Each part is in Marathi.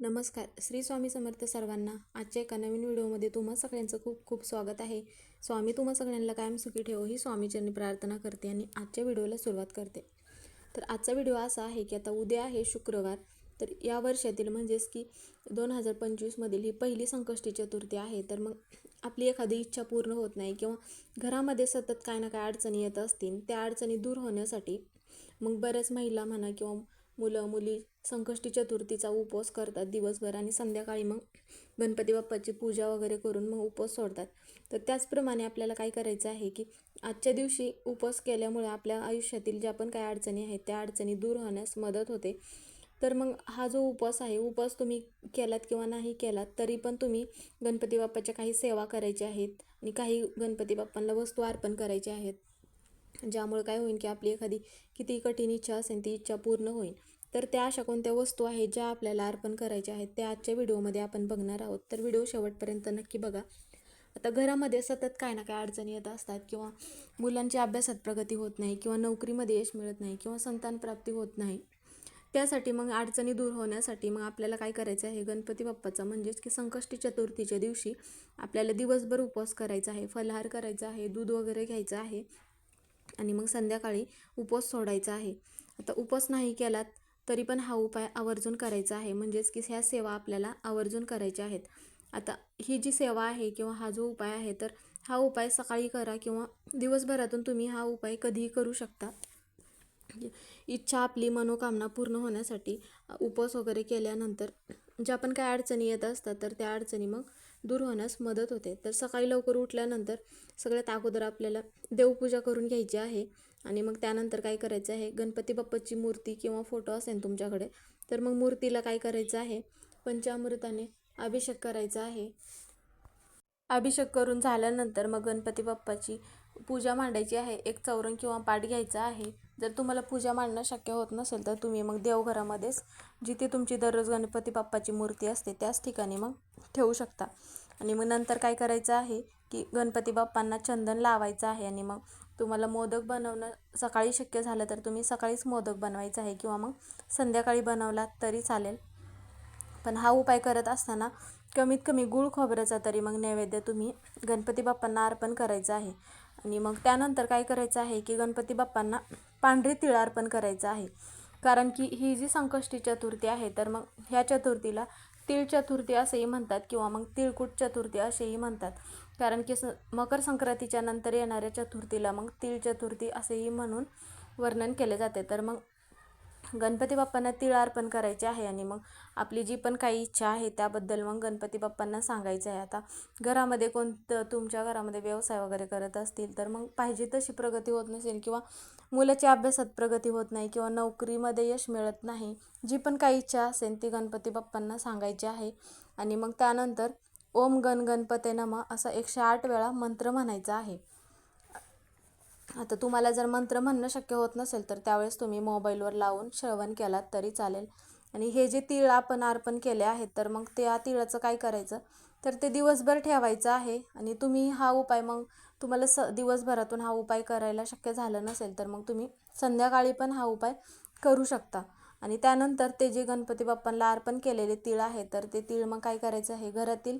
नमस्कार. श्री स्वामी समर्थ सर्वांना आजच्या एका नवीन व्हिडिओमध्ये तुम्हा सगळ्यांचं खूप खूप स्वागत आहे. स्वामी तुम्हा सगळ्यांना कायम सुखी ठेवो ही स्वामीचरणी प्रार्थना करते आणि आजच्या व्हिडिओला सुरुवात करते. तर आजचा व्हिडिओ असा आहे की आता उद्या आहे शुक्रवार. तर या वर्षातील म्हणजेच की दोन हजार पंचवीसमधील ही पहिली संकष्टी चतुर्थी आहे. तर मग आपली एखादी इच्छा पूर्ण होत नाही किंवा घरामध्ये सतत काय ना काय अडचणी येत असतील त्या अडचणी दूर होण्यासाठी मग बऱ्याच महिला म्हणा किंवा मुलं मुली संकष्टी चतुर्थीचा उपवास करतात. दिवसभर आणि संध्याकाळी मग गणपती बाप्पाची पूजा वगैरे करून मग उपवास सोडतात. तर त्याचप्रमाणे आपल्याला काय करायचं आहे की आजच्या दिवशी उपवास केल्यामुळे आपल्या आयुष्यातील ज्या पण काय अडचणी आहेत त्या अडचणी दूर होण्यास मदत होते. तर मग हा जो उपवास आहे उपवास तुम्ही केलात किंवा नाही केलात तरी पण तुम्ही गणपती बाप्पाच्या काही सेवा करायच्या आहेत आणि काही गणपती बाप्पांना वस्तू अर्पण करायच्या आहेत. ज्यामुळे काय होईल की आपली एखादी किती कठीण इच्छा असेल ती इच्छा पूर्ण होईल. तर त्या अशा कोणत्या वस्तू आहेत ज्या आपल्याला अर्पण करायच्या आहेत त्या आजच्या व्हिडिओमध्ये आपण बघणार आहोत. तर व्हिडिओ शेवटपर्यंत नक्की बघा. आता घरामध्ये सतत काय ना काय अडचणी येत असतात किंवा मुलांच्या अभ्यासात प्रगती होत नाही किंवा नोकरीमध्ये यश मिळत नाही किंवा संतान प्राप्ती होत नाही त्यासाठी मग अडचणी दूर होण्यासाठी मग आपल्याला काय करायचं आहे? गणपती बाप्पाचा म्हणजेच की संकष्टी चतुर्थीच्या दिवशी आपल्याला दिवसभर उपवास करायचा आहे फलाहार करायचा आहे दूध वगैरे घ्यायचं आहे आणि मग संध्याकाळी उपवास सोडायचा आहे. आता उपवास नाही केलात तरी पण हा उपाय आवर्जून करायचा आहे. म्हणजेच की ह्या सेवा आपल्याला आवर्जून करायच्या आहेत. आता ही जी सेवा आहे किंवा हा जो उपाय आहे तर हा उपाय सकाळी करा किंवा दिवसभरातून तुम्ही हा उपाय कधीही करू शकता. इच्छा आपली मनोकामना पूर्ण होण्यासाठी उपवास वगैरे केल्यानंतर ज्या पण काय अडचणी येत असतात तर त्या अडचणी मग दूर होण्यास मदत होते. तर सकाळी लवकर उठल्यानंतर सगळ्यात अगोदर आपल्याला देवपूजा करून घ्यायची आहे. आणि मग त्यानंतर काय करायचं आहे? गणपती बाप्पाची मूर्ती किंवा फोटो असेल तुमच्याकडे तर मग मूर्तीला काय करायचं आहे? पंचामृताने अभिषेक करायचा आहे. अभिषेक करून झाल्यानंतर मग गणपती बाप्पाची पूजा मांडायची आहे. एक चौरंग किंवा पाठ घ्यायचा आहे. जर तुम्हाला पूजा मांडणं शक्य होत नसेल तर तुम्ही मग देवघरामध्येच जिथे तुमची दररोज गणपती बाप्पाची मूर्ती असते त्याच ठिकाणी मग ठेवू शकता. आणि मग नंतर काय करायचं आहे की गणपती बाप्पांना चंदन लावायचं आहे आणि मग तुम्हाला मोदक बनवणं सकाळी शक्य झालं तर तुम्ही सकाळीच मोदक बनवायचं आहे किंवा मग संध्याकाळी बनवलात तरी चालेल. पण हा उपाय करत असताना कमीत कमी गुळ खोबऱ्याचा तरी मग नैवेद्य तुम्ही गणपती बाप्पांना अर्पण करायचं आहे. आणि मग त्यानंतर काय करायचं आहे की गणपती बाप्पांना पांढरे तिळ अर्पण करायचं आहे. कारण की ही जी संकष्टी चतुर्थी आहे तर मग ह्या चतुर्थीला तिळ चतुर्थी असेही म्हणतात किंवा मग तिळकुट चतुर्थी असेही म्हणतात. कारण की स मकर संक्रांतीच्या नंतर येणाऱ्या चतुर्थीला मग तिळ चतुर्थी असेही म्हणून वर्णन केले जाते. तर मग गणपती बाप्पांना तिळ अर्पण करायचे आहे आणि मग आपली जी पण काही इच्छा आहे त्याबद्दल मग गणपती बाप्पांना सांगायचं आहे. आता घरामध्ये कोणतं तुमच्या घरामध्ये व्यवसाय वगैरे करत असतील तर मग पाहिजे तशी प्रगती होत नसेल किंवा मुलाच्या अभ्यासात प्रगती होत नाही किंवा नोकरीमध्ये यश मिळत नाही जी पण काही इच्छा असेल ती गणपती बाप्पांना सांगायची आहे. आणि मग त्यानंतर ओम गण गणपते नम असा एकशे आठ वेळा मंत्र म्हणायचा आहे. आता तुम्हाला जर मंत्र म्हणणं शक्य होत नसेल तर त्यावेळेस तुम्ही मोबाईलवर लावून श्रवण केलात तरी चालेल. आणि हे जे तीळ आपण अर्पण केले आहेत तर मग त्या तिळाचं काय करायचं? तर ते दिवसभर ठेवायचं आहे. आणि तुम्ही हा उपाय मग तुम्हाला स दिवसभरातून हा उपाय करायला शक्य झालं नसेल तर मग तुम्ही संध्याकाळी पण हा उपाय करू शकता. आणि त्यानंतर ते जे गणपती बाप्पांना अर्पण केलेले तीळ आहे तर ते तीळ मग काय करायचं आहे? घरातील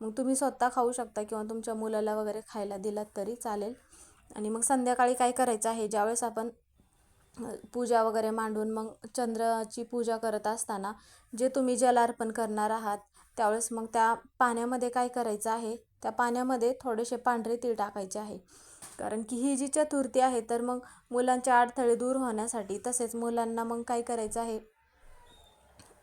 मग तुम्ही स्वतः खाऊ शकता किंवा तुमच्या मुलाला वगैरे खायला दिलात तरी चालेल. आणि मग संध्याकाळी काय करायचं आहे? ज्यावेळेस आपण पूजा वगैरे मांडून मग चंद्राची पूजा करत असताना जे तुम्ही जल अर्पण करणार आहात त्यावेळेस मग त्या पाण्यामध्ये काय करायचं आहे? त्या पाण्यामध्ये थोडेसे पांढरे तीळ टाकायचे आहे. कारण की ही जी चतुर्थी आहे तर मग मुलांचे अडथळे दूर होण्यासाठी तसेच मुलांना मग काय करायचं आहे?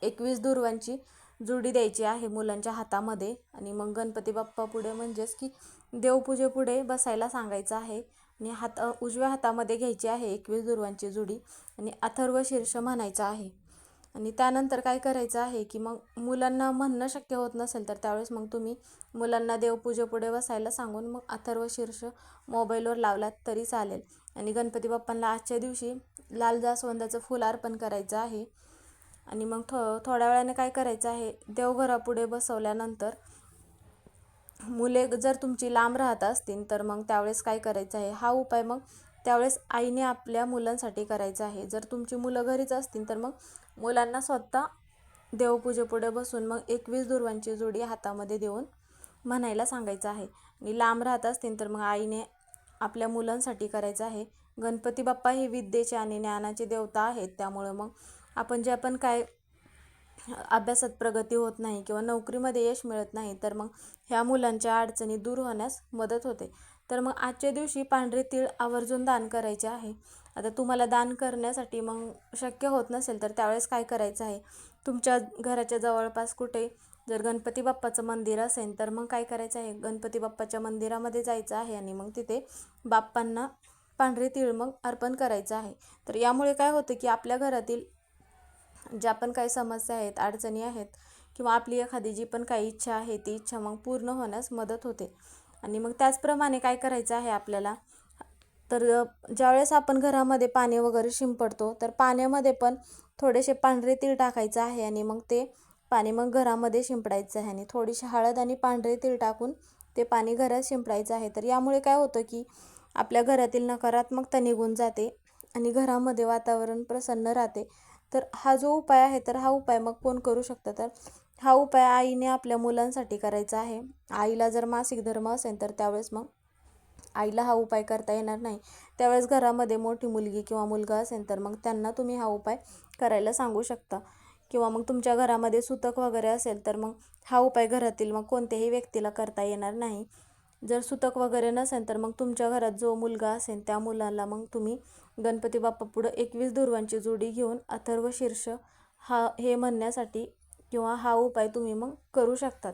एकवीस दुर्वांची जुडी द्यायची आहे मुलांच्या हातामध्ये. आणि मग गणपती बाप्पा पुढे म्हणजेच की देवपूजेपुढे बसायला सांगायचं आहे. आणि हात उजव्या हातामध्ये घ्यायची आहे एकवीस दुर्वांची जुडी आणि अथर्व शीर्ष म्हणायचं आहे. आणि त्यानंतर काय करायचं आहे की मग मुलांना म्हणणं शक्य होत नसेल तर त्यावेळेस मग तुम्ही मुलांना देवपूजेपुढे बसायला सांगून मग अथर्व शीर्ष मोबाईलवर लावलात तरी चालेल. आणि गणपती बाप्पांना आजच्या दिवशी लाल जास्वंदाचं फुल अर्पण करायचं आहे. आणि मग थो थोड्या वेळाने काय करायचं आहे देवघरापुढे बसवल्यानंतर मुले जर तुमची लांब राहत असतील तर मग त्यावेळेस काय करायचं आहे? हा उपाय मग त्यावेळेस आईने आपल्या मुलांसाठी करायचा आहे. जर तुमची मुलं घरीच असतील तर मग मुलांना स्वतः देवपूजेपुढे बसून मग एकवीस दुर्वांची जोडी हातामध्ये देऊन म्हणायला सांगायचं आहे. आणि लांब राहत असतील तर मग आईने आपल्या मुलांसाठी करायचं आहे. गणपती बाप्पा हे विद्येचे आणि ज्ञानाचे देवता आहेत त्यामुळं मग आपण जे आपण काय अभ्यासात प्रगती होत नाही किंवा नोकरीमध्ये यश मिळत नाही तर मग ह्या मुलांच्या अडचणी दूर होण्यास मदत होते. तर मग आजच्या दिवशी पांढरे तीळ आवर्जून दान करायचे आहे. आता तुम्हाला दान करण्यासाठी मग शक्य होत नसेल तर त्यावेळेस काय करायचं आहे? तुमच्या घराच्या जवळपास कुठे? जर गणपती बाप्पाचं मंदिर असेल तर मग काय करायचं आहे? गणपती बाप्पाच्या मंदिरामध्ये जायचं आहे आणि मग तिथे बाप्पांना पांढरे तीळ मग अर्पण करायचं आहे. तर यामुळे काय होतं की आपल्या घरातील ज्या पण काही समस्या आहेत अडचणी आहेत किंवा आपली एखादी जी पण काही इच्छा आहे ती इच्छा मग पूर्ण होण्यास मदत होते. आणि मग त्याचप्रमाणे काय करायचं आहे आपल्याला? तर ज्यावेळेस आपण घरामध्ये पाणी वगैरे शिंपडतो तर पाण्यामध्ये पण थोडेसे पांढरे तीळ टाकायचं आहे आणि मग ते पाणी मग घरामध्ये शिंपडायचं आहे आणि थोडीशी हळद आणि पांढरे तीळ टाकून ते पाणी घरात शिंपडायचं आहे. तर यामुळे काय होतं की आपल्या घरातील नकारात्मकता निघून जाते आणि घरामध्ये वातावरण प्रसन्न राहते. तर हा जो उपाय आहे तर हा उपाय मग कोण करू शकतं? तर हा उपाय आईने आपल्या मुलांसाठी करायचा आहे. आईला जर मासिक धर्म असेल तर त्यावेळेस मग आईला हा उपाय करता येणार नाही. त्यावेळेस घरामध्ये मोठी मुलगी किंवा मुलगा असेल तर मग त्यांना तुम्ही हा उपाय करायला सांगू शकता. किंवा मग तुमच्या घरामध्ये सुतक वगैरे असेल तर मग हा उपाय घरातील मग कोणत्याही व्यक्तीला करता येणार नाही. जर सुतक वगैरे नसेल तर मग तुमच्या घरात जो मुलगा असेल त्या मुलाला मग तुम्ही गणपती बाप्पा पुढं एकवीस दुर्वांची जोडी घेऊन अथर्व शीर्ष हा हे म्हणण्यासाठी किंवा हा उपाय तुम्ही मग करू शकतात.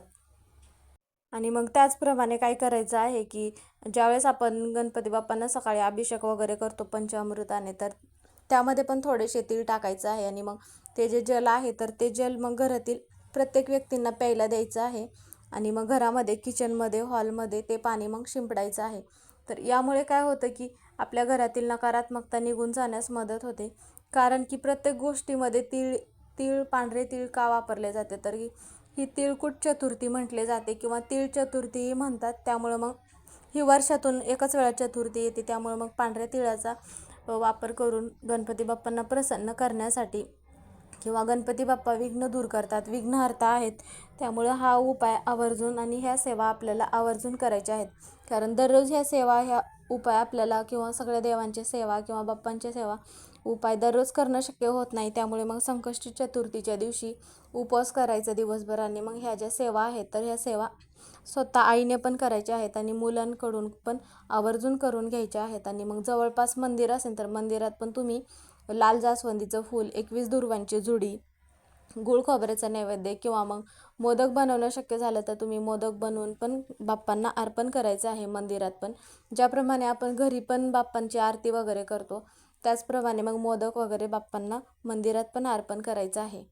आणि मग त्याचप्रमाणे काय करायचं आहे की ज्यावेळेस आपण गणपती बाप्पांना सकाळी अभिषेक वगैरे करतो पंचामृताने तर त्यामध्ये पण थोडेसे तीळ टाकायचं आहे. आणि मग ते जे जल आहे तर ते जल मग घरातील प्रत्येक व्यक्तींना प्यायला द्यायचं आहे. आणि मग घरामध्ये किचनमध्ये हॉलमध्ये ते पाणी मग शिंपडायचं आहे. तर यामुळे काय होतं की आपल्या घरातील नकारात्मकता निघून जाण्यास मदत होते. कारण की प्रत्येक गोष्टीमध्ये तीळ तीळ पांढरे तीळ का वापरले जाते? तर ही तिळकूट चतुर्थी म्हटले जाते किंवा तीळ चतुर्थीही म्हणतात. त्यामुळं मग ही वर्षातून एकच वेळा चतुर्थी येते. त्यामुळं मग पांढऱ्या तिळाचा वापर करून गणपती बाप्पांना प्रसन्न करण्यासाठी किंवा गणपती बाप्पा विघ्न दूर करतात विघ्नहर्ता आहेत. त्यामुळं हा उपाय आवर्जून आणि ह्या सेवा आपल्याला आवर्जून करायच्या आहेत. कारण दररोज ह्या सेवा ह्या उपाय आपल्याला किंवा सगळ्या देवांच्या सेवा किंवा बाप्पांच्या सेवा उपाय दररोज करणं शक्य होत नाही. त्यामुळे मग संकष्टी चतुर्थीच्या दिवशी उपवास करायचा दिवसभर आणि मग ह्या ज्या सेवा आहेत तर ह्या सेवा स्वतः आईने पण करायच्या आहेत आणि मुलांकडून पण आवर्जून करून घ्यायच्या आहेत. आणि मग जवळपास मंदिर असेल तर मंदिरात पण तुम्ही लाल जास्वंदीचं फूल एकवीस दुर्वांची जुडी गुळ खोबऱ्याचा नैवेद्य किंवा मग मोदक बनवणं शक्य झालं तर तुम्ही मोदक बनवून पण बाप्पांना अर्पण करायचं आहे मंदिरात पण. ज्याप्रमाणे आपण घरी पण बाप्पांची आरती वगैरे करतो त्याचप्रमाणे मग मोदक वगैरे बाप्पांना मंदिरात पण अर्पण करायचं आहे.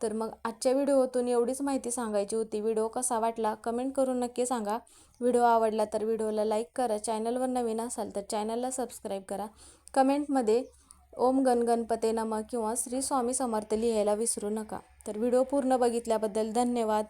तर मग आजच्या व्हिडिओतून एवढीच माहिती सांगायची होती. व्हिडिओ कसा वाटला कमेंट करून नक्की सांगा. व्हिडिओ आवडला तर व्हिडिओला लाईक करा. चॅनलवर नवीन असाल तर चॅनलला सबस्क्राईब करा. कमेंटमध्ये ओम गणगणपते नम किंवा श्री स्वामी समर्थ लिहायला विसरू नका. तर व्हिडिओ पूर्ण बघितल्याबद्दल धन्यवाद.